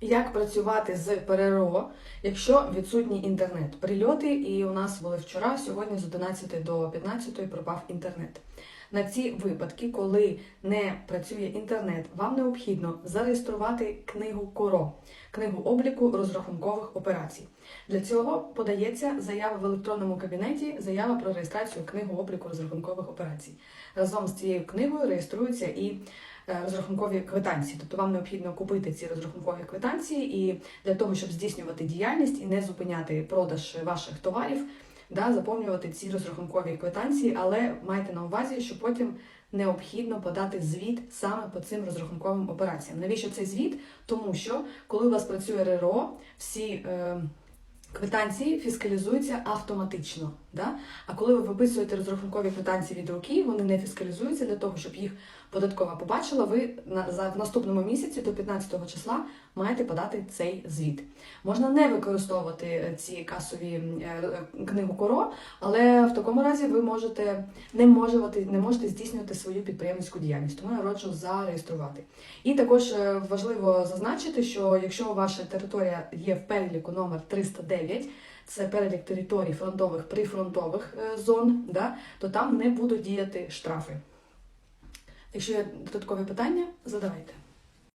Як працювати з ПРРО, якщо відсутній інтернет? Прильоти, і у нас були вчора, сьогодні з 11 до 15 пропав інтернет. На ці випадки, коли не працює інтернет, вам необхідно зареєструвати книгу КОРО, книгу обліку розрахункових операцій. Для цього подається заява в електронному кабінеті, заява про реєстрацію книгу обліку розрахункових операцій. Разом з цією книгою реєструються і е, розрахункові квитанції. Тобто вам необхідно купити ці розрахункові квитанції, і для того, щоб здійснювати діяльність і не зупиняти продаж ваших товарів, да, заповнювати ці розрахункові квитанції, але майте на увазі, що потім необхідно подати звіт саме по цим розрахунковим операціям. Навіщо цей звіт? Тому що коли у вас працює РРО, всі е, квитанції фіскалізуються автоматично. Да? А коли ви виписуєте розрахункові квитанції від руки, вони не фіскалізуються для того, щоб їх податкова побачила. Ви в наступному місяці до 15 числа маєте подати цей звіт. Можна не використовувати е, ці касові е, е, книгу коро, але в такому разі ви можете не можете, не можете здійснювати свою підприємницьку діяльність. Тому я раджу зареєструвати. І також важливо зазначити, що якщо ваша територія є в переліку номер 309, це перелік територій фронтових прифронтових е, зон, да, то там не будуть діяти штрафи. Якщо є додаткові питання, задавайте.